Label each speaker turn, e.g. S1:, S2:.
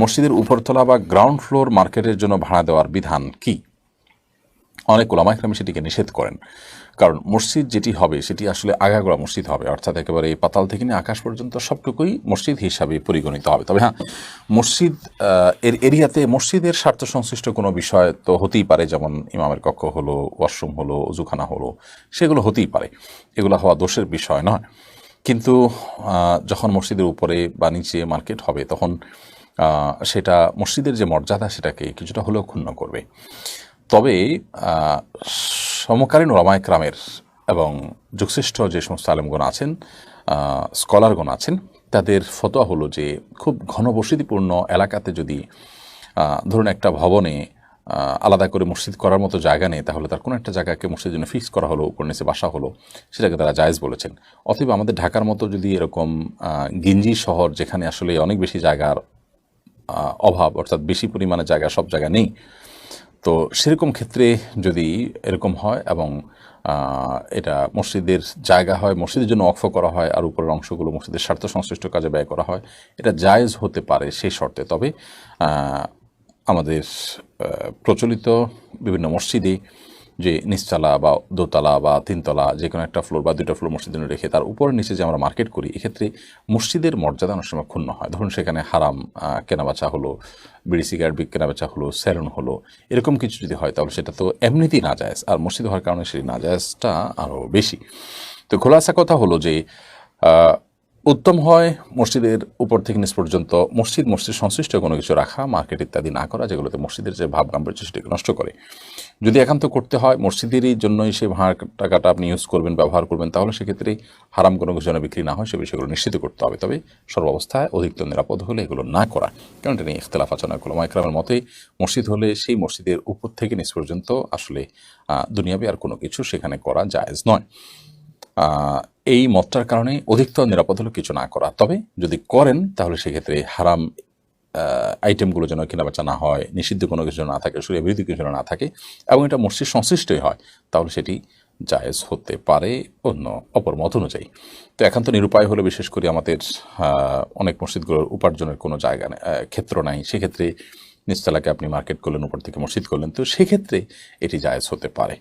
S1: মসজিদের উপরতলা বা ground floor মার্কেটের জন্য ভাড়া দেওয়ার বিধান কি? অনেক ওলামাইকরামি সেটিকে নিষেধ করেন। কারণ মসজিদ যেটি হবে, সেটি আসলে আগাগোড়া মসজিদ হবে। অর্থাৎ একেবারে এই পাতাল থেকে নিয়ে আকাশ পর্যন্ত সবটুকুই মসজিদ হিসাবে পরিগণিত হবে। তবে হ্যাঁ মসজিদ এর এরিয়াতে মসজিদের স্বার্থ সংশ্লিষ্ট কোনো বিষয় তো হতেই পারে, যেমন ইমামের কক্ষ হলো, ওয়াশরুম হলো উজুখানা হলো, সেগুলো হতেই পারে। এগুলো হওয়া দোষের বিষয় নয়। কিন্তু যখন মসজিদের উপরে বা নিচে মার্কেট হবে, তখন সেটা মসজিদের যে মর্যাদা সেটাকে কিছুটা হলেও ক্ষুণ্ণ করবে। তবে সমকালীন ওলামায়করামের এবং যুগশ্রেষ্ঠ যে সমস্ত আলেমগণ আছেন স্কলারগণ আছেন, তাদের ফতোয়া হলো যে খুব ঘনবসতিপূর্ণ এলাকাতে যদি ধরুন একটা ভবনে আলাদা করে মসজিদ করার মতো জায়গা নেই, তাহলে তার কোনো একটা জায়গাকে মসজিদের জন্য ফিক্স করা হলো, উপর নিচে বাসা হলো, সেটাকে তারা জায়েজ বলেছেন। অথবা আমাদের ঢাকার মতো যদি এরকম গিঞ্জি শহর যেখানে আসলে অনেক বেশি জায়গার অভাব, অর্থাৎ বেশি পরিমাণে জায়গা, সব জায়গা নেই। তো সেরকম ক্ষেত্রে যদি এরকম হয় এবং এটা মসজিদের জায়গা হয়, মসজিদের জন্য অক্ষ করা হয়, আর উপরের অংশগুলো মসজিদের স্বার্থ সংশ্লিষ্ট কাজে ব্যয় করা হয়, এটা জায়েজ হতে পারে সেই শর্তে। তবে আমাদের প্রচলিত বিভিন্ন মসজিদে যে নিচতলা বা দোতলা বা তিনতলা যে কোনো একটা ফ্লোর বা দুটো ফ্লোর মসজিদের জন্য রেখে তার উপরে নিচে যে আমরা মার্কেট করি, এক্ষেত্রে মসজিদের মর্যাদা অনেক সময় ক্ষুণ্ণ হয়। ধরুন সেখানে হারাম কেনাবেচা হলো, বিড়ি সিগারেট বিক কেনাবেচা হলো স্যালুন হলো, এরকম কিছু যদি হয় তাহলে সেটা তো এমনিতেই না যায় আর মসজিদ হওয়ার কারণে সেই না যায়জটা আরও বেশি। তো খোলাসা কথা হলো যে উত্তম হয়, মসজিদের উপর থেকে নিচ পর্যন্ত মসজিদ মসজিদ সংশ্লিষ্ট কোনো কিছু রাখা, মার্কেট ইত্যাদি না করা, যেগুলোতে মসজিদের যে ভাব গাম্ভীর্য সেটাকে নষ্ট করে। যদি একান্ত করতে হয়, মসজিদেরই জন্যই সেই ভাড়া টাকাটা আপনি ইউজ করবেন, ব্যবহার করবেন, তাহলে সেক্ষেত্রে হারাম কোনো কিছু যেন বিক্রি না হয়, সে বিষয়গুলো নিশ্চিত করতে হবে। তবে সর্বাবস্থায় অধিকতর নিরাপদ হলে এগুলো না করা। কারণ এটা নিয়ে ইখতলাফ আচরণ মাইক্রামের মতে, মসজিদ হলে সেই মসজিদের উপর থেকে নিচ পর্যন্ত আসলে দুনিয়াবি আর কোনো কিছু সেখানে করা জায়েজ নয়। এই মতটার কারণে অধিকতর নিরাপদ হলো কিছু না করা। তবে যদি করেন, তাহলে সেক্ষেত্রে হারাম আইটেমগুলো যেন কেনাবেচা না হয়, নিষিদ্ধ কোনো কিছু না থাকে সূর্য বিরোধী কিছু না থাকে, এবং এটা মসজিদ সংশ্লিষ্টই হয়, তাহলে সেটি জায়েজ হতে পারে অন্য অপর মত অনুযায়ী। তো এখন তো নিরুপায় হলে বিশেষ করে আমাদের অনেক মসজিদগুলোর উপার্জনের কোনো জায়গা ক্ষেত্র নাই। সেক্ষেত্রে নিচতলাকে আপনি মার্কেট করলেন, উপর থেকে মসজিদ করলেন, তো সেক্ষেত্রে এটি জায়েজ হতে পারে।